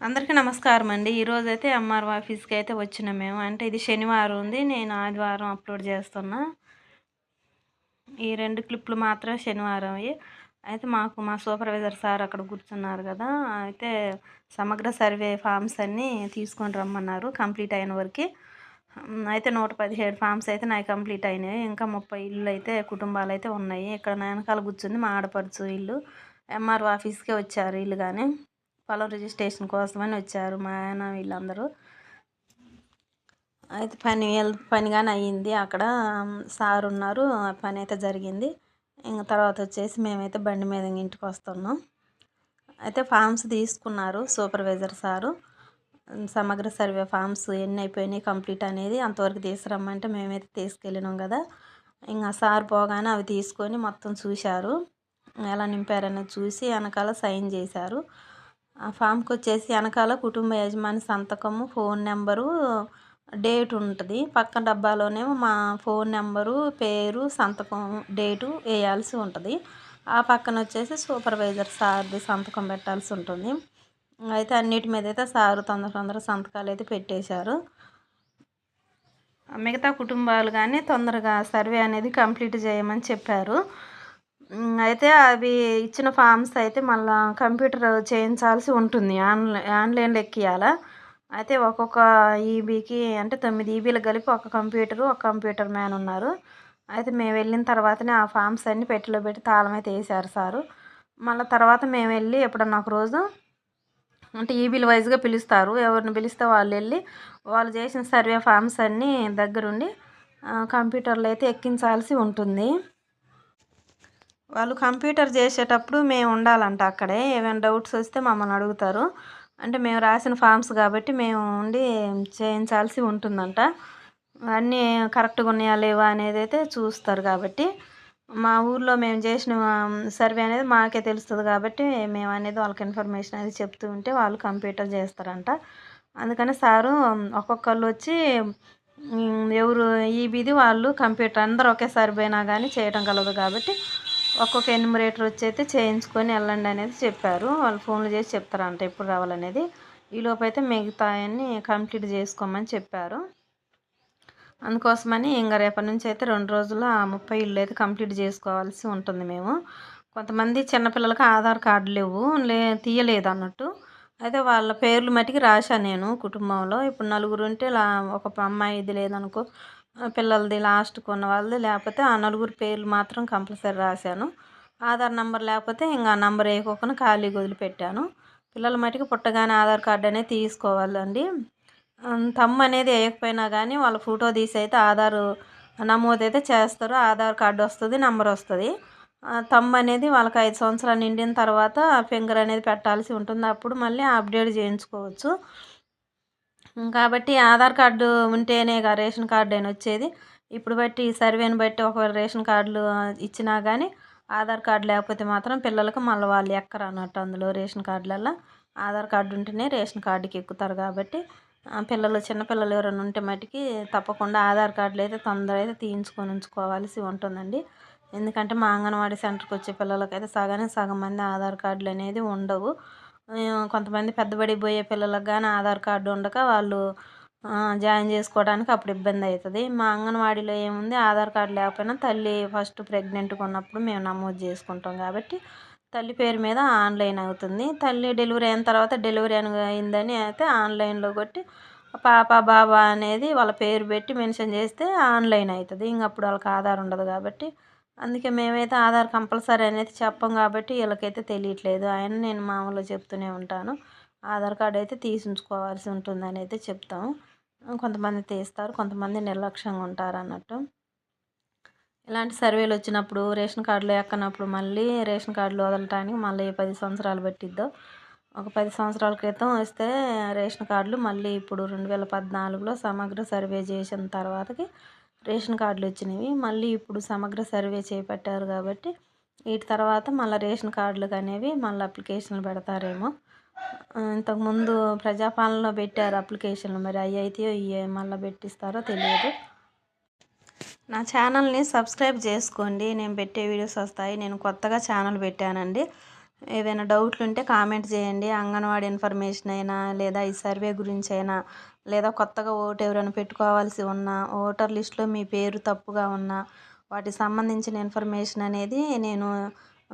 అందరికీ నమస్కారం అండి. ఈరోజు అయితే ఎంఆర్ ఆఫీస్కి అయితే వచ్చినాం మేము. అంటే ఇది శనివారం ఉంది. నేను ఆదివారం అప్లోడ్ చేస్తున్నా. ఈ రెండు క్లిప్లు మాత్రం శనివారం అయితే మాకు మా సూపర్వైజర్ సార్ అక్కడ కూర్చున్నారు కదా అయితే సమగ్ర సర్వే ఫామ్స్ అన్నీ తీసుకొని రమ్మన్నారు కంప్లీట్ అయిన వరకు. అయితే నూట పదిహేడు ఫామ్స్ అయితే నాకు కంప్లీట్ అయినాయి. ఇంకా ముప్పై ఇల్లు అయితే కుటుంబాలు అయితే ఉన్నాయి. ఇక్కడ వెనకాల కూర్చుంది మా ఆడపడుచు ఇల్లు. ఎంఆర్ఓ ఆఫీస్కే వచ్చారు ఇల్లు కానీ పొలం రిజిస్ట్రేషన్ కోసమని వచ్చారు మా ఆయన వీళ్ళందరూ. అయితే పని పని కానీ అయ్యింది. అక్కడ సార్ ఉన్నారు. పని అయితే జరిగింది. ఇంకా తర్వాత వచ్చేసి మేమైతే బండి మీద ఇంటికి వస్తున్నాం. అయితే ఫామ్స్ తీసుకున్నారు సూపర్వైజర్ సారు. సమగ్ర సర్వే ఫామ్స్ ఎన్ని అయిపోయినాయి కంప్లీట్ అనేది అంతవరకు తీసుకురమ్మంటే మేమైతే తీసుకెళ్ళినాం కదా. ఇంకా సార్ పోగానే అవి తీసుకొని మొత్తం చూశారు. ఎలా నింపారని చూసి వెనకాల సైన్ చేశారు. ఆ ఫామ్కి వచ్చేసి వెనకాల కుటుంబ యజమాని సంతకము ఫోన్ నెంబరు డేట్ ఉంటుంది. పక్కన డబ్బాలోనేమో మా ఫోన్ నెంబరు పేరు సంతకం డేటు వేయాల్సి ఉంటుంది. ఆ పక్కన వచ్చేసి సూపర్వైజర్ సార్ది సంతకం పెట్టాల్సి ఉంటుంది. అయితే అన్నిటి మీద అయితే సారు తొందర తొందర సంతకాలు అయితే పెట్టేశారు. మిగతా కుటుంబాలు కానీ తొందరగా సర్వే అనేది కంప్లీట్ చేయమని చెప్పారు. అయితే అవి ఇచ్చిన ఫామ్స్ అయితే మళ్ళీ కంప్యూటర్ చేయించాల్సి ఉంటుంది. ఆన్లైన్ ఆన్లైన్లో ఎక్కియాల అయితే ఒక్కొక్క ఈబీకి అంటే తొమ్మిది ఈబీలు కలిపి ఒక కంప్యూటరు ఒక కంప్యూటర్ మ్యాన్ ఉన్నారు. అయితే మేము వెళ్ళిన తర్వాతనే ఆ ఫామ్స్ అన్నీ పెట్టిలో పెట్టి తాళం అయితే వేసారు సారు. మళ్ళీ తర్వాత మేము వెళ్ళి ఎప్పుడన్నా ఒక రోజు అంటే ఈబీలు వైజ్గా పిలుస్తారు. ఎవరిని పిలిస్తే వాళ్ళు వెళ్ళి వాళ్ళు చేసిన సర్వే ఫామ్స్ అన్నీ దగ్గరుండి కంప్యూటర్లో అయితే ఎక్కించాల్సి ఉంటుంది. వాళ్ళు కంప్యూటర్ చేసేటప్పుడు మేము ఉండాలంట అక్కడే. ఏమైనా డౌట్స్ వస్తే మమ్మల్ని అడుగుతారు. అంటే మేము రాసిన ఫామ్స్ కాబట్టి మేము ఉండి చేయించాల్సి ఉంటుందంట. అన్నీ కరెక్ట్గా ఉన్నాయా లేవా అనేది అయితే చూస్తారు కాబట్టి. మా ఊర్లో మేము చేసిన సర్వే అనేది మాకే తెలుస్తుంది కాబట్టి మేము అనేది వాళ్ళకి ఇన్ఫర్మేషన్ అనేది చెప్తూ ఉంటే వాళ్ళు కంప్యూటర్ చేస్తారంట. అందుకని సారు ఒక్కొక్కళ్ళు వచ్చి ఎవరు ఈ బీది వాళ్ళు కంప్యూటర్ అందరూ ఒకేసారి పోయినా కానీ చేయడం కలదు కాబట్టి ఒక్కొక్క ఎన్యుమరేటర్ వచ్చి అయితే చేయించుకొని వెళ్ళండి అనేది చెప్పారు. వాళ్ళు ఫోన్లు చేసి చెప్తారంట ఎప్పుడు రావాలనేది. ఈలోపు అయితే మిగతాయన్ని కంప్లీట్ చేసుకోమని చెప్పారు. అందుకోసమని ఇంకా రేపటి నుంచి అయితే రెండు రోజులు ఆ ముప్పై ఇల్లు అయితే కంప్లీట్ చేసుకోవాల్సి ఉంటుంది మేము. కొంతమంది చిన్నపిల్లలకి ఆధార్ కార్డు లేవు లే తీయలేదు అన్నట్టు. అయితే వాళ్ళ పేర్లు మట్టికి రాశాను నేను కుటుంబంలో. ఇప్పుడు నలుగురు ఉంటే ఒక అమ్మాయి ఇది లేదనుకో పిల్లలది లాస్ట్ కొన్న వాళ్ళది. లేకపోతే ఆ నలుగురు పేర్లు మాత్రం కంపల్సరీ రాశాను. ఆధార్ నెంబర్ లేకపోతే ఇంకా నెంబర్ వేయకోకుండా ఖాళీగా వదిలిపెట్టాను. పిల్లల మటుకు పుట్టగానే ఆధార్ కార్డు అనేది తీసుకోవాలండి. తమ్ము అనేది వేయకపోయినా కానీ వాళ్ళ ఫోటో తీసి అయితే ఆధారు నమోదు అయితే చేస్తారు. ఆధార్ కార్డు వస్తుంది నెంబర్ వస్తుంది. తమ్ము అనేది వాళ్ళకి ఐదు సంవత్సరాలు నిండిన తర్వాత ఫింగర్ అనేది పెట్టాల్సి ఉంటుంది. అప్పుడు మళ్ళీ అప్డేట్ చేయించుకోవచ్చు. కాబట్టి ఆధార్ కార్డు ఉంటేనే రేషన్ కార్డు అని వచ్చేది. ఇప్పుడు బట్టి సర్వేని బట్టి ఒకవేళ రేషన్ కార్డులు ఇచ్చినా కానీ ఆధార్ కార్డు లేకపోతే మాత్రం పిల్లలకు మళ్ళీ వాళ్ళు ఎక్కరు అన్నట్టు అందులో రేషన్ కార్డులలో ఆధార్ కార్డు ఉంటేనే రేషన్ కార్డుకి ఎక్కుతారు కాబట్టి పిల్లలు చిన్నపిల్లలు ఎవరైనా ఉంటే మటుకి తప్పకుండా ఆధార్ కార్డులు అయితే తొందర అయితే తీయించుకొని ఉంచుకోవాల్సి ఉంటుందండి. ఎందుకంటే మా అంగన్వాడీ సెంటర్కి వచ్చే పిల్లలకైతే సగానికి సగం మంది ఆధార్ కార్డులు అనేది ఉండవు. కొంతమంది పెద్దబడి పోయే పిల్లలకు కానీ ఆధార్ కార్డు ఉండక వాళ్ళు జాయిన్ చేసుకోవడానికి అప్పుడు ఇబ్బంది అవుతుంది మా అంగన్వాడీలో ఏముంది? ఆధార్ కార్డు లేకపోయినా తల్లి ఫస్ట్ ప్రెగ్నెంట్గా ఉన్నప్పుడు మేము నమోదు చేసుకుంటాం కాబట్టి తల్లి పేరు మీద ఆన్లైన్ అవుతుంది. తల్లి డెలివరీ అయిన తర్వాత డెలివరీ అయిందని అయితే ఆన్లైన్లో కొట్టి పాప బాబా అనేది వాళ్ళ పేరు పెట్టి మెన్షన్ చేస్తే ఆన్లైన్ అవుతుంది. ఇంక అప్పుడు వాళ్ళకి ఆధార్ ఉండదు కాబట్టి అందుకే మేమైతే ఆధార్ కంపల్సరీ అనేది చెప్పం కాబట్టి వీళ్ళకైతే తెలియట్లేదు. ఆయన నేను మామూలుగా చెప్తూనే ఉంటాను. ఆధార్ కార్డు అయితే తీసుకోవాల్సి ఉంటుందని అయితే చెప్తాము. కొంతమంది తీస్తారు కొంతమంది నిర్లక్ష్యంగా ఉంటారు అన్నట్టు. ఇలాంటి సర్వేలు వచ్చినప్పుడు రేషన్ కార్డులు ఎక్కనప్పుడు మళ్ళీ రేషన్ కార్డులు వదలటానికి మళ్ళీ పది సంవత్సరాలు పెట్టిద్దో? ఒక పది సంవత్సరాల క్రితం వస్తే రేషన్ కార్డులు మళ్ళీ ఇప్పుడు రెండు వేల పద్నాలుగులో సమగ్ర సర్వే చేసిన తర్వాతకి రేషన్ కార్డులు వచ్చినవి. మళ్ళీ ఇప్పుడు సమగ్ర సర్వే చేపట్టారు కాబట్టి వీటి తర్వాత మళ్ళీ రేషన్ కార్డులకు అనేవి మళ్ళీ అప్లికేషన్లు పెడతారేమో. ఇంతకుముందు ప్రజాపాలనలో పెట్టారు అప్లికేషన్లు. మరి అవి అయితే మళ్ళీ పెట్టిస్తారో తెలియదు. నా ఛానల్ని సబ్స్క్రైబ్ చేసుకోండి. నేను పెట్టే వీడియోస్ వస్తాయి. నేను కొత్తగా ఛానల్ పెట్టానండి. ఏదైనా డౌట్లు ఉంటే కామెంట్ చేయండి. అంగన్వాడీ ఇన్ఫర్మేషన్ అయినా లేదా ఈ సర్వే గురించి అయినా లేదా కొత్తగా ఓటు ఎవరైనా పెట్టుకోవాల్సి ఉన్నా ఓటర్ లిస్టులో మీ పేరు తప్పుగా ఉన్నా వాటికి సంబంధించిన ఇన్ఫర్మేషన్ అనేది నేను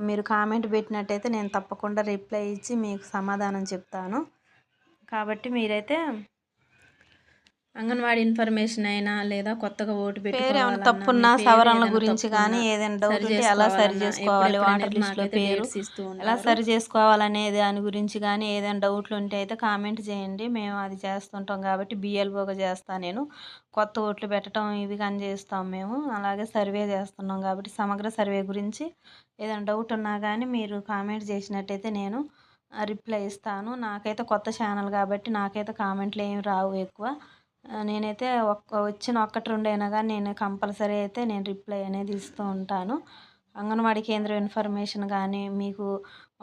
మీరు కామెంట్ పెట్టినట్టయితే నేను తప్పకుండా రిప్లై ఇచ్చి మీకు సమాధానం చెప్తాను. కాబట్టి మీరైతే అంగన్వాడీ ఇన్ఫర్మేషన్ అయినా లేదా కొత్తగా ఓటు పెట్టుకోవాలన్నా, తప్పున్నా సవరణల గురించి కానీ ఏదైనా డౌట్ ఉంటే ఎలా సరి చేసుకోవాలి వాటర్ లిస్ట్లో పేరు ఎలా. సరి చేసుకోవాలనే దాని గురించి కానీ ఏదైనా డౌట్లు ఉంటే అయితే కామెంట్ చేయండి. మేము అది చేస్తుంటాం కాబట్టి బిఎల్ఓగా చేస్తాను నేను. కొత్త ఓట్లు పెట్టడం ఇవి కానీ చేస్తాం మేము. అలాగే సర్వే చేస్తున్నాం కాబట్టి సమగ్ర సర్వే గురించి ఏదైనా డౌట్ ఉన్నా కానీ మీరు కామెంట్ చేసినట్టయితే నేను రిప్లై ఇస్తాను. నాకైతే కొత్త ఛానల్ కాబట్టి నాకైతే కామెంట్లు ఏమి రావు ఎక్కువ. నేనైతే ఒక్క వచ్చిన ఒక్కటి రెండు అయినా కానీ నేను కంపల్సరీ అయితే నేను రిప్లై అనేది ఇస్తూ ఉంటాను. అంగన్వాడీ కేంద్రం ఇన్ఫర్మేషన్ కానీ మీకు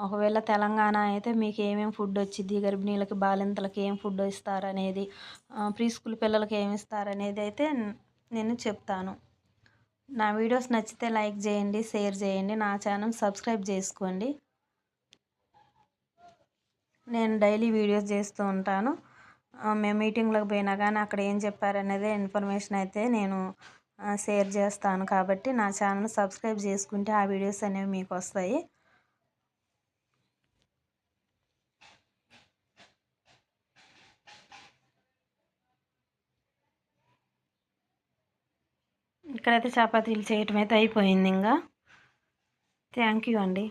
ఒకవేళ తెలంగాణ అయితే మీకు ఏమేమి ఫుడ్ వచ్చింది గర్భిణీలకి బాలింతలకి ఏం ఫుడ్ ఇస్తారు అనేది ప్రీ స్కూల్ పిల్లలకి ఏమి ఇస్తారు అనేది అయితే నేను చెప్తాను. నా వీడియోస్ నచ్చితే లైక్ చేయండి షేర్ చేయండి నా ఛానల్ సబ్స్క్రైబ్ చేసుకోండి. నేను డైలీ వీడియోస్ చేస్తూ ఉంటాను. మేము మీటింగ్లోకి పోయినా కానీ అక్కడ ఏం చెప్పారనేది ఇన్ఫర్మేషన్ అయితే నేను షేర్ చేస్తాను. కాబట్టి నా ఛానల్ సబ్స్క్రైబ్ చేసుకుంటే ఆ వీడియోస్ అనేవి మీకు వస్తాయి. ఇక్కడైతే చపాతీలు చేయటం అయితే అయిపోయింది ఇంకా. థ్యాంక్ యూ అండి.